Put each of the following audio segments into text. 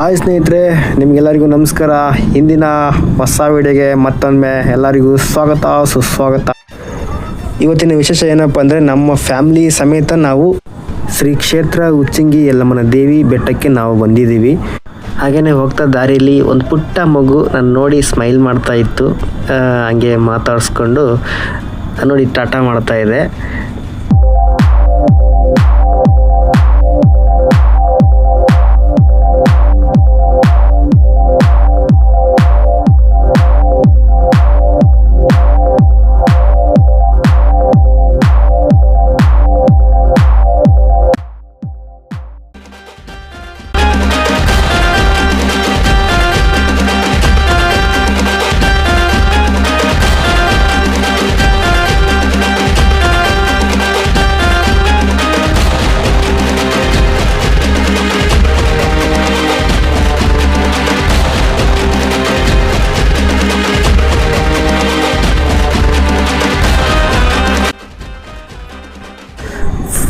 Hi ಸ್ನೇಹಿತರೆ, ನಿಮಗೆಲ್ಲರಿಗೂ ನಮಸ್ಕಾರ. ಇಂದಿನ ಹೊಸ ವಿಡಿಯೋಗೆ ಮತ್ತೊಮ್ಮೆ ಎಲ್ಲರಿಗೂ ಸ್ವಾಗತ, ಸುಸ್ವಾಗತ. ಇವತ್ತಿನ ವಿಶೇಷ ಏನಪ್ಪ ಅಂದರೆ, ನಮ್ಮ ಫ್ಯಾಮಿಲಿ ಸಮೇತ ನಾವು ಶ್ರೀ ಕ್ಷೇತ್ರ ಉಚ್ಚಿಂಗಿ ಯಲ್ಲಮ್ಮನ ದೇವಿ ಬೆಟ್ಟಕ್ಕೆ ನಾವು ಬಂದಿದ್ದೀವಿ. ಹಾಗೆಯೇ ಹೋಗ್ತಾ ದಾರಿಯಲ್ಲಿ ಒಂದು ಪುಟ್ಟ ಮಗು ನಾನು ನೋಡಿ ಸ್ಮೈಲ್ ಮಾಡ್ತಾ ಇತ್ತು. ಹಂಗೆ ಮಾತಾಡಿಸ್ಕೊಂಡು, ನೋಡಿ ಟಾಟಾ ಮಾಡ್ತಾ ಇದೆ.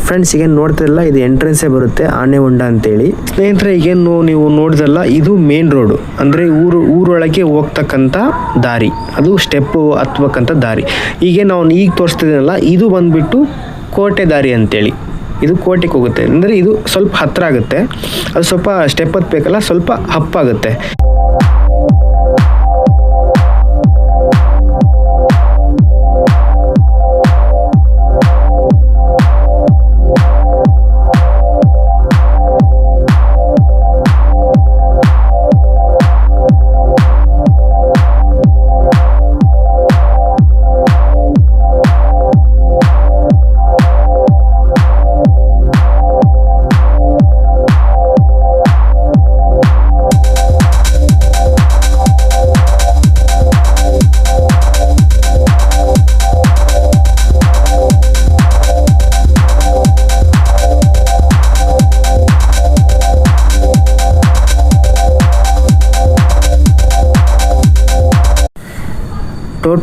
ಫ್ರೆಂಡ್ಸ್ ಈಗೇನು ನೋಡ್ತಿರಲ್ಲ, ಇದು ಎಂಟ್ರೆನ್ಸೇ ಬರುತ್ತೆ, ಆನೆ ಹೊಂಡ ಅಂತೇಳಿ. ಸ್ನೇಹಿತರೆ ಈಗೇನು ನೀವು ನೋಡಿದ್ರಲ್ಲ ಇದು ಮೇನ್ ರೋಡು ಅಂದರೆ ಊರು, ಊರೊಳಗೆ ಹೋಗ್ತಕ್ಕಂಥ ದಾರಿ. ಅದು ಸ್ಟೆಪ್ಪು ಹತ್ಬೇಕಂತ ದಾರಿ. ಈಗ ನಾವು ಈಗ ತೋರಿಸ್ತಿದ್ದೀನಲ್ಲ, ಇದು ಬಂದ್ಬಿಟ್ಟು ಕೋಟೆ ದಾರಿ ಅಂತೇಳಿ. ಇದು ಕೋಟೆಗೆ ಹೋಗುತ್ತೆ. ಅಂದರೆ ಇದು ಸ್ವಲ್ಪ ಹತ್ತಿರ ಆಗುತ್ತೆ. ಅದು ಸ್ವಲ್ಪ ಸ್ಟೆಪ್ ಹತ್ತಬೇಕಲ್ಲ ಸ್ವಲ್ಪ ಹಪ್ಪಾಗುತ್ತೆ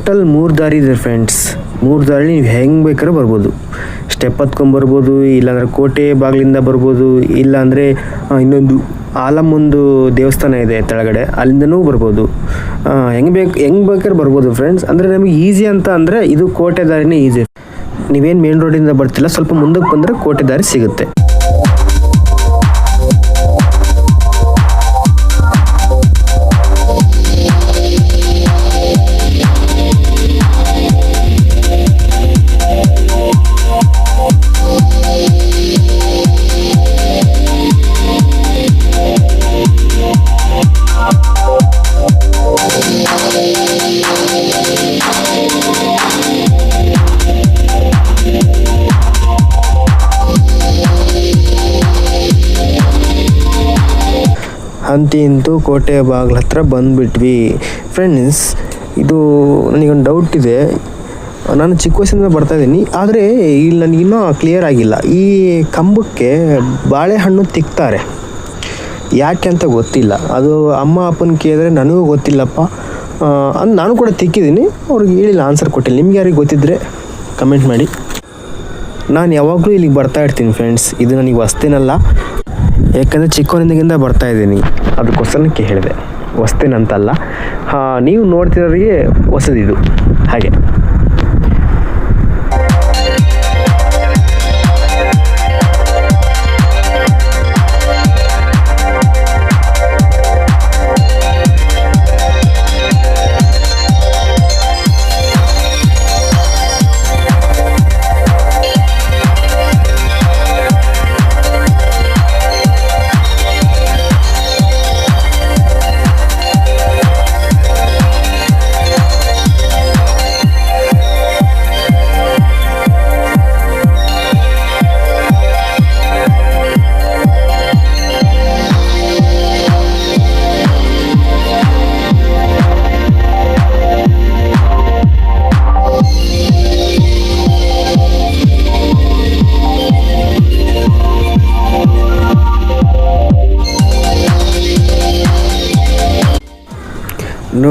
ಟೋಟಲ್ ಮೂರು ದಾರಿ ಇದೆ ಫ್ರೆಂಡ್ಸ್ ಮೂರು ದಾರಿ ನೀವು ಹೆಂಗೆ ಬೇಕಾದ್ರೆ ಬರ್ಬೋದು. ಸ್ಟೆಪ್ ಹತ್ಕೊಂಬರ್ಬೋದು ಇಲ್ಲಾಂದರೆ ಕೋಟೆ ಬಾಗಿಲಿಂದ ಬರ್ಬೋದು, ಇಲ್ಲಾಂದರೆ ಇನ್ನೊಂದು ಆಲಮ್ಮೊಂದು ದೇವಸ್ಥಾನ ಇದೆ ತೆಳಗಡೆ, ಅಲ್ಲಿಂದನೂ ಬರ್ಬೋದು. ಹೆಂಗೆ ಬೇಕು, ಹೆಂಗೆ ಬೇಕಾದ್ರೆ ಬರ್ಬೋದು ಫ್ರೆಂಡ್ಸ್ ಅಂದರೆ ನಮಗೆ ಈಸಿ ಅಂತ ಅಂದರೆ ಇದು ಕೋಟೆ ದಾರಿನೇ ಈಸಿ ನೀವೇನು ಮೇನ್ ರೋಡಿಂದ ಬರ್ತಿಲ್ಲ, ಸ್ವಲ್ಪ ಮುಂದಕ್ಕೆ ಬಂದರೆ ಕೋಟೆ ದಾರಿ ಸಿಗುತ್ತೆ. ಅಂತಿ ಕೋಟೆ ಬಾಗಿಲ ಹತ್ರ ಬಂದುಬಿಟ್ವಿ. ಫ್ರೆಂಡ್ಸ್ ಇದು ನನಗೊಂದು ಡೌಟ್ ಇದೆ. ನಾನು ಚಿಕ್ಕ ವಯಸ್ಸಿಂದ ಬರ್ತಾ ಇದ್ದೀನಿ. ಆದರೆ ಇಲ್ಲಿ ನನಗಿನ್ನೂ ಕ್ಲಿಯರ್ ಆಗಿಲ್ಲ. ಈ ಕಂಬಕ್ಕೆ ಬಾಳೆಹಣ್ಣು ತಿಕ್ತಾರೆ. ಯಾಕೆ ಅಂತ ಗೊತ್ತಿಲ್ಲ. ಅದು ಅಮ್ಮ ಅಪ್ಪನ ಕೇಳಿದ್ರೆ ನನಗೂ ಗೊತ್ತಿಲ್ಲಪ್ಪ. ಅದು ನಾನು ಕೂಡ ತಿಕ್ಕಿದ್ದೀನಿ. ಅವ್ರಿಗೆ ಹೇಳಿಲ್ಲ ಆನ್ಸರ್ ಕೊಟ್ಟಿಲ್ಲ. ನಿಮ್ಗೆ ಯಾರಿಗೆ ಗೊತ್ತಿದ್ದರೆ ಕಮೆಂಟ್ ಮಾಡಿ. ನಾನು ಯಾವಾಗಲೂ ಇಲ್ಲಿಗೆ ಬರ್ತಾ ಇರ್ತೀನಿ ಫ್ರೆಂಡ್ಸ್ ಇದು ನನಗೆ ಹೊಸ್ತೇನಲ್ಲ ಯಾಕಂದರೆ ಚಿಕ್ಕವನಿಂದಗಿಂದ ಬರ್ತಾ ಇದ್ದೀನಿ. ಅದಕ್ಕೋಸ್ಕರಕ್ಕೆ ಹೇಳಿದೆ ಹೊಸ್ತೇನಂತಲ್ಲ. ನೀವು ನೋಡ್ತಿರೋರಿಗೆ ಹೊಸದಿದು. ಹಾಗೆ.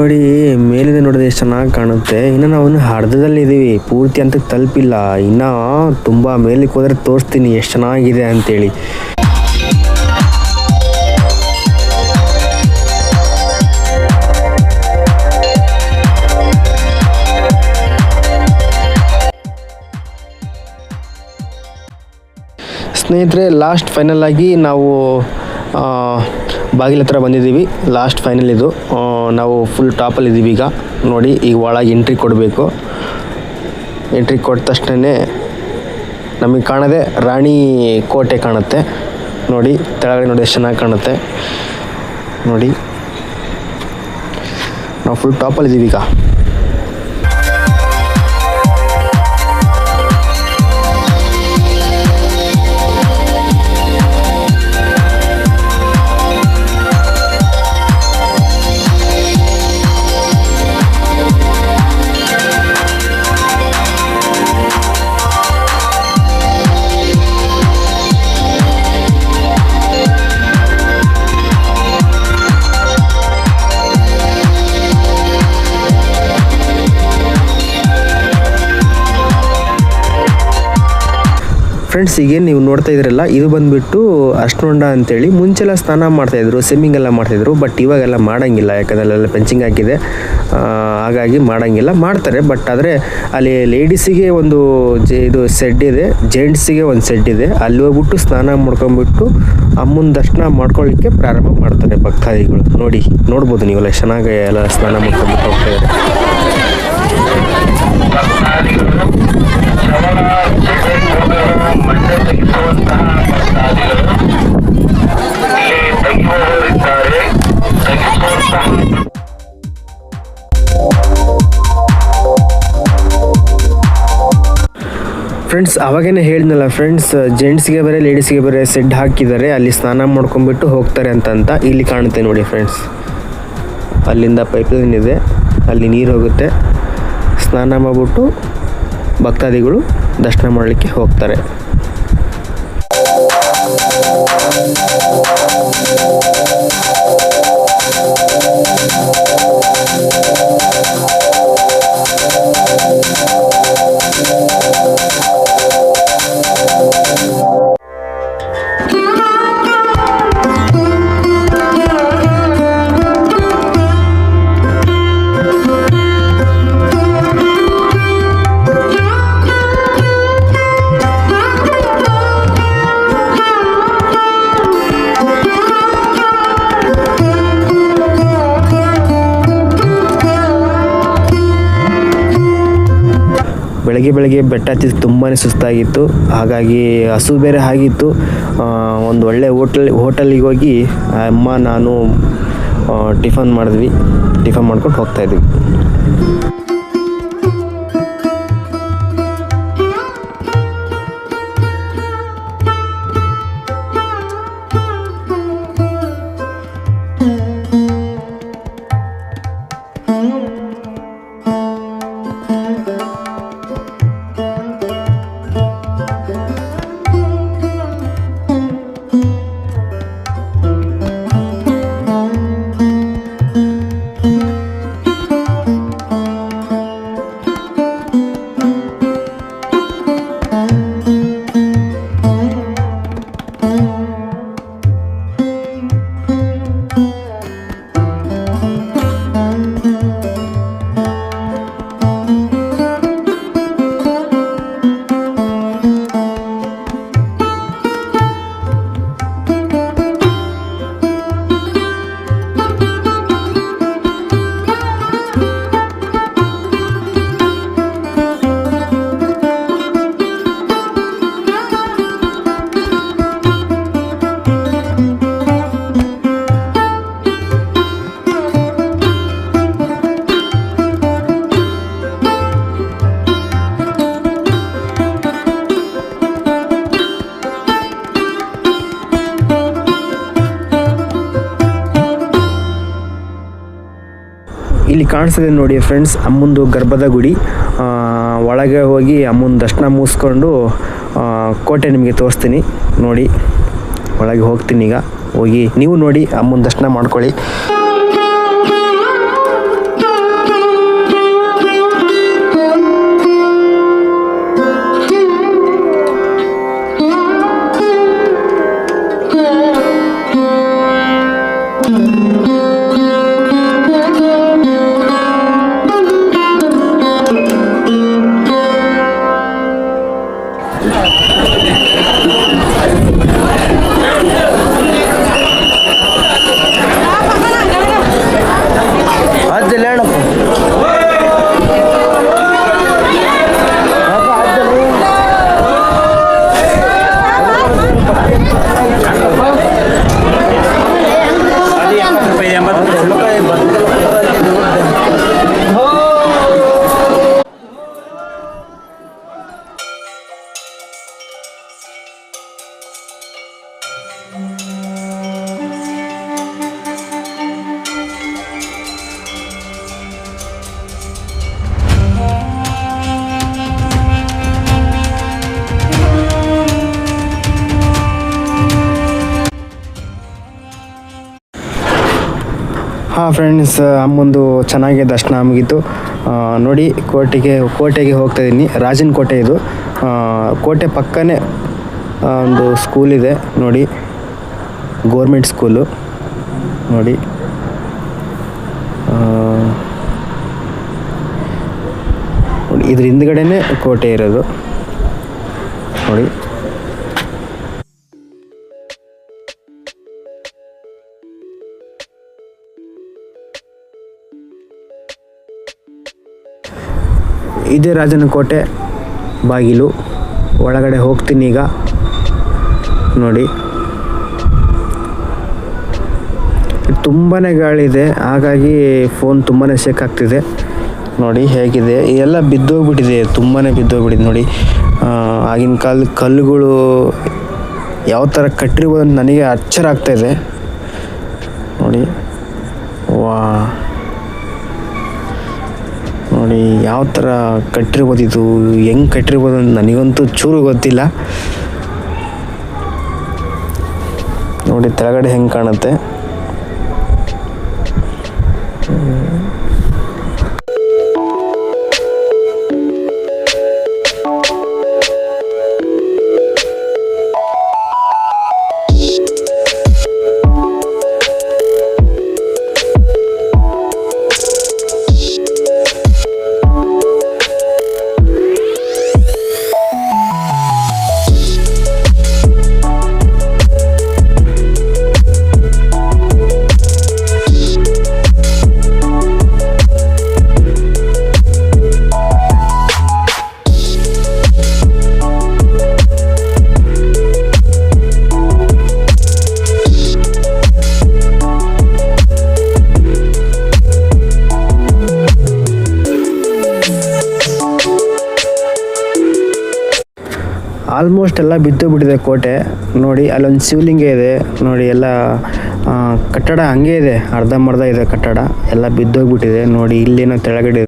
ನೋಡಿ, ಮೇಲಿಂದ ನೋಡಿದ್ರೆ ಎಷ್ಟು ಚೆನ್ನಾಗಿ ಕಾಣುತ್ತೆ. ಇನ್ನು ನಾವು ಅರ್ಧದಲ್ಲಿ ಇದ್ದೀವಿ ಪೂರ್ತಿ ಅಂತ ತಲುಪಿಲ್ಲ. ಇನ್ನು ತುಂಬ ಮೇಲಕ್ಕೆ ಹೋದರೆ ತೋರಿಸ್ತೀನಿ ಎಷ್ಟು ಚೆನ್ನಾಗಿದೆ ಅಂತೇಳಿ. ಸ್ನೇಹಿತರೆ ಲಾಸ್ಟ್ ಫೈನಲ್ ಆಗಿ ನಾವು ಬಾಗಿಲ ಹತ್ರ ಬಂದಿದ್ದೀವಿ. ಲಾಸ್ಟ್ ಫೈನಲ್ ಇದು. ನಾವು ಫುಲ್ ಟಾಪಲ್ಲಿ ಇದ್ದೀವಿ ಈಗ. ನೋಡಿ, ಈಗ ಒಳಗೆ ಎಂಟ್ರಿ ಕೊಡಬೇಕು. ಎಂಟ್ರಿ ಕೊಟ್ಟ ತಕ್ಷಣ ನಮಗೆ ಕಾಣದೆ ರಾಣಿ ಕೋಟೆ ಕಾಣುತ್ತೆ. ನೋಡಿ, ತೆಳಗಡೆ ನೋಡಿ ಎಷ್ಟು ಚೆನ್ನಾಗಿ ಕಾಣುತ್ತೆ. ನೋಡಿ. ನಾವು ಫುಲ್ ಟಾಪಲ್ಲಿ ಇದ್ದೀವಿ ಈಗ. ಫ್ರೆಂಡ್ಸ್ ಈಗ ನೀವು ನೋಡ್ತಾ ಇದ್ರಲ್ಲ, ಇದು ಬಂದ್ಬಿಟ್ಟು ಅಷ್ಟೊಂಡ ಅಂತೇಳಿ ಮುಂಚೆಲ್ಲ ಸ್ನಾನ ಮಾಡ್ತಾಯಿದ್ರು ಸ್ವಿಮ್ಮಿಂಗ್ ಎಲ್ಲ ಮಾಡ್ತಾಯಿದ್ರು ಬಟ್ ಇವಾಗೆಲ್ಲ ಮಾಡೋಂಗಿಲ್ಲ, ಯಾಕಂದ್ರೆ ಅಲ್ಲೆಲ್ಲ ಪೆಂಚಿಂಗ್ ಹಾಕಿದೆ ಹಾಗಾಗಿ ಮಾಡೋಂಗಿಲ್ಲ, ಮಾಡ್ತಾರೆ ಬಟ್ ಆದರೆ ಅಲ್ಲಿ ಲೇಡೀಸಿಗೆ ಒಂದು ಇದು ಸೆಡ್ ಇದೆ ಜೆಂಟ್ಸಿಗೆ ಒಂದು ಸೆಡ್ ಇದೆ. ಅಲ್ಲಿ ಹೋಗ್ಬಿಟ್ಟು ಸ್ನಾನ ಮಾಡ್ಕೊಂಬಿಟ್ಟು ಅಮ್ಮನ ದರ್ಶನ ಮಾಡ್ಕೊಳ್ಳಿಕ್ಕೆ ಪ್ರಾರಂಭ ಮಾಡ್ತಾರೆ ಭಕ್ತಾದಿಗಳು. ನೋಡಿ, ನೋಡ್ಬೋದು ನೀವೆಲ್ಲ ಚೆನ್ನಾಗಿ ಎಲ್ಲ ಸ್ನಾನ ಮಾಡ್ಕೊಂಬಿಟ್ಟು ಹೋಗ್ತಾ ಇದ್ದಾರೆ. ಫ್ರೆಂಡ್ಸ್ ಅವಾಗೇನೆ ಹೇಳಿದ್ನಲ್ಲ ಫ್ರೆಂಡ್ಸ್ ಜೆಂಟ್ಸ್ಗೆ ಬೇರೆ ಲೇಡೀಸ್ಗೆ ಬೇರೆ ಸೆಡ್ ಹಾಕಿದ್ದಾರೆ, ಅಲ್ಲಿ ಸ್ನಾನ ಮಾಡ್ಕೊಂಡ್ಬಿಟ್ಟು ಹೋಗ್ತಾರೆ ಅಂತಂತ ಇಲ್ಲಿ ಕಾಣುತ್ತೆ ನೋಡಿ ಫ್ರೆಂಡ್ಸ್ ಅಲ್ಲಿಂದ ಪೈಪ್ಲೈನ್ ಇದೆ, ಅಲ್ಲಿ ನೀರು ಹೋಗುತ್ತೆ. ಸ್ನಾನ ಮಾಡಿಬಿಟ್ಟು ಭಕ್ತಾದಿಗಳು ದರ್ಶನ ಮಾಡಲಿಕ್ಕೆ ಹೋಗ್ತಾರೆ. ಬೆಳಗ್ಗೆ ಬೆಳಗ್ಗೆ ಬೆಟ್ಟ ಹತ್ತಿದ್ದು ತುಂಬಾ ಸುಸ್ತಾಗಿತ್ತು. ಹಾಗಾಗಿ ಹಸು ಬೇರೆ ಆಗಿತ್ತು. ಒಂದು ಒಳ್ಳೆ ಹೋಟೆಲ್, ಹೋಟೆಲಿಗೆ ಹೋಗಿ ಅಮ್ಮ, ನಾನು ಟಿಫನ್ ಮಾಡಿದ್ವಿ. ಟಿಫನ್ ಮಾಡ್ಕೊಂಡು ಹೋಗ್ತಾ ಇಲ್ಲಿ ನೋಡಿ ಫ್ರೆಂಡ್ಸ್ ಅಮ್ಮಂದು ಗರ್ಭದ ಗುಡಿ. ಒಳಗೆ ಹೋಗಿ ಅಮ್ಮನ ದರ್ಶನ ಮುಗಿಸ್ಕೊಂಡು ಕೋಟೆ ನಿಮಗೆ ತೋರಿಸ್ತೀನಿ. ನೋಡಿ, ಒಳಗೆ ಹೋಗ್ತೀನಿ ಈಗ. ಹೋಗಿ ನೀವು ನೋಡಿ ಅಮ್ಮನ ದರ್ಶನ ಮಾಡ್ಕೊಳ್ಳಿ. ಹಾಂ ಫ್ರೆಂಡ್ಸ್ ಅಮ್ಮೊಂದು ಚೆನ್ನಾಗಿ ದರ್ಶನ ಮುಗೀತು. ನೋಡಿ, ಕೋಟೆಗೆ ಕೋಟೆಗೆ ಹೋಗ್ತಾ ಇದ್ದೀನಿ. ರಾಜನ ಕೋಟೆ ಇದು. ಕೋಟೆ ಪಕ್ಕನೇ ಒಂದು ಸ್ಕೂಲ್ ಇದೆ. ನೋಡಿ ಗೋರ್ಮೆಂಟ್ ಸ್ಕೂಲು ನೋಡಿ, ಇದ್ರ ಹಿಂದ್ಗಡೆನೇ ಕೋಟೆ ಇರೋದು. ನೋಡಿ. ಇದೇ ರಾಜನ ಕೋಟೆ ಬಾಗಿಲು. ಒಳಗಡೆ ಹೋಗ್ತೀನಿ ಈಗ. ನೋಡಿ. ತುಂಬಾ ಗಾಳಿ ಇದೆ. ಹಾಗಾಗಿ ಫೋನ್ ತುಂಬಾ ಶೇಕ್ ಆಗ್ತಿದೆ. ನೋಡಿ, ಹೇಗಿದೆ? ಎಲ್ಲ ಬಿದ್ದೋಗ್ಬಿಟ್ಟಿದೆ. ತುಂಬಾ ಬಿದ್ದೋಗ್ಬಿಟ್ಟಿದೆ. ನೋಡಿ ಆಗಿನ ಕಾಲದ ಕಲ್ಲುಗಳು ಯಾವ ಥರ ಕಟ್ಟಿರ್ಬೋದು ನನಗೆ ಅಚ್ಚರ ಆಗ್ತಾಯಿದೆ ನೋಡಿ. ವಾ. ಯಾವ ಥರ ಕಟ್ಟಿರ್ಬೋದಿದು ಹೆಂಗೆ ಕಟ್ಟಿರ್ಬೋದು ಅಂತ ನನಗಂತೂ ಚೂರು ಗೊತ್ತಿಲ್ಲ. ನೋಡಿ ತೆಳಗಡೆ ಹೆಂಗೆ ಕಾಣುತ್ತೆ? ಆಲ್ಮೋಸ್ಟ್ ಎಲ್ಲ ಬಿದ್ದೋಗ್ಬಿಟ್ಟಿದೆ ಕೋಟೆ. ನೋಡಿ, ಅಲ್ಲೊಂದು ಶಿವಲಿಂಗ ಇದೆ. ನೋಡಿ, ಎಲ್ಲ ಕಟ್ಟಡ ಹಂಗೆ ಇದೆ. ಅರ್ಧಂಬರ್ಧ ಇದೆ ಕಟ್ಟಡ. ಎಲ್ಲ ಬಿದ್ದೋಗ್ಬಿಟ್ಟಿದೆ. ನೋಡಿ, ಇಲ್ಲೇನೋ ತೆಳಗಡೆ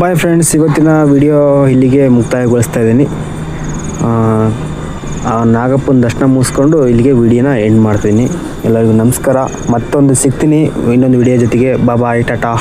ಬಾಯ್ ಫ್ರೆಂಡ್ಸ್ ಇವತ್ತಿನ ವಿಡಿಯೋ ಇಲ್ಲಿಗೆ ಮುಕ್ತಾಯಗೊಳಿಸ್ತಾ ಇದ್ದೀನಿ. ನಾಗಪ್ಪನ ದರ್ಶನ ಮುಗಿಸ್ಕೊಂಡು ಇಲ್ಲಿಗೆ ವಿಡಿಯೋನ ಎಂಡ್ ಮಾಡ್ತೀನಿ. ಎಲ್ಲರಿಗೂ ನಮಸ್ಕಾರ. ಮತ್ತೊಂದು ಸಿಗ್ತೀನಿ. ಇನ್ನೊಂದು ವಿಡಿಯೋ ಜೊತೆಗೆ. ಬಾಬಾಯ್ ಟಾಟಾ